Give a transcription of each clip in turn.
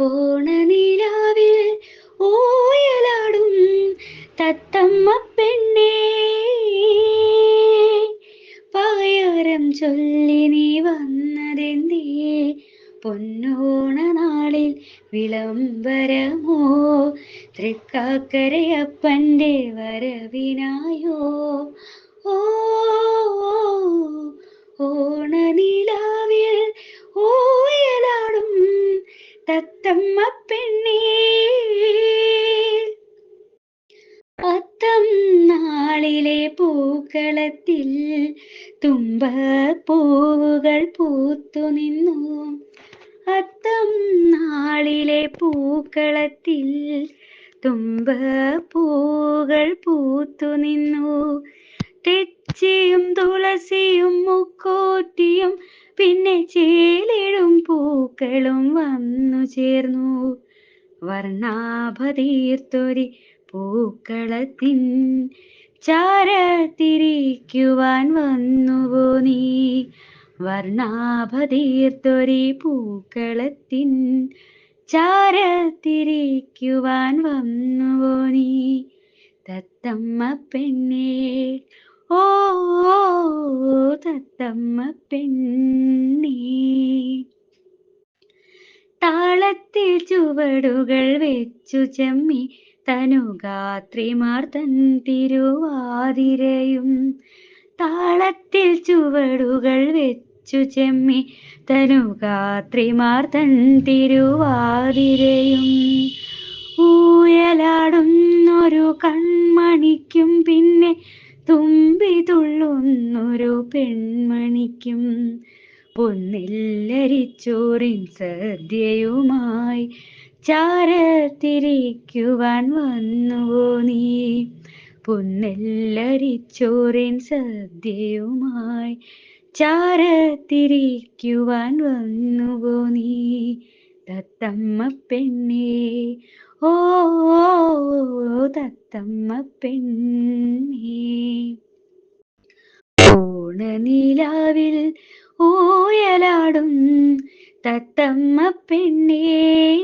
ഓണനിലാവിൽ ഓയലാടും തത്തമ്മ പെണ്ണേ. പായാരം ചൊല്ലി നീ വന്നതെന്തേ? പൊന്നോണ നാളിൽ വിളംബരമോ? തൃക്കാക്കരയപ്പന്റെ വരവിനായോ? പൂക്കളത്തിൽ തുമ്പപ്പൂവുകൾ പൂത്തു നിന്നു. അത്തം നാളിലെ പൂക്കളത്തിൽ തുമ്പപ്പൂകൾ പൂത്തു നിന്നു. തെച്ചിയും തുളസിയും മുക്കോറ്റിയും പിന്നെ ചേലിടും പൂക്കളും വന്നു ചേർന്നു. വർണാഭതീർത്തൊരി പൂക്കളത്തിൻ ചാരത്തിരിക്കുവാൻ വന്നുവോ നീ? വർണാഭതീർത്തൊരി പൂക്കളത്തിൻ ചാരത്തിരിക്കുവാൻ വന്നുവോ നീ? തത്തമ്മ പെണ്ണേ ഓ തത്തമ്മ പെണ്ണേ. താളത്തിൽ ചുവടുകൾ വെച്ചു ചെമ്മി തനുഗാത്രിമാർ തൻ തിരുവാതിരയും. താളത്തിൽ ചുവടുകൾ വെച്ചു ചെമ്മി തനുഗാത്രിമാർ തൻ തിരുവാതിരയും. ഊയലാടുന്നൊരു കൺമണിക്കും പിന്നെ തുമ്പി തുള്ളുന്നൊരു പെൺമണിക്കും. പൊന്നില്ലരിച്ചോറിൻ സദ്യയുമായി ചാരത്തിരിക്കുവാൻ വന്നുവോ നീ? പൊന്നില്ലരിച്ചോറിൻ സദ്യയുമായി ചാരത്തിരിക്കുവാൻ വന്നുവോ നീ? തത്തമ്മ പെണ്ണേ ഓ തത്തമ്മ പെണ്ണേ. ഓണനിലാവിൽ ഊയലാടും തത്തമ്മ പെണ്ണേ.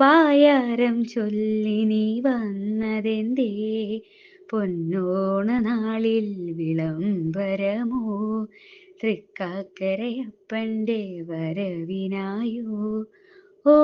പായാരം ചൊല്ലി നീ വന്നതെന്തേ? പൊന്നോണ നാളിൽ വിളംബരമോ? തൃക്കാക്കരയപ്പന്റെ വരവിനായോ ഓ.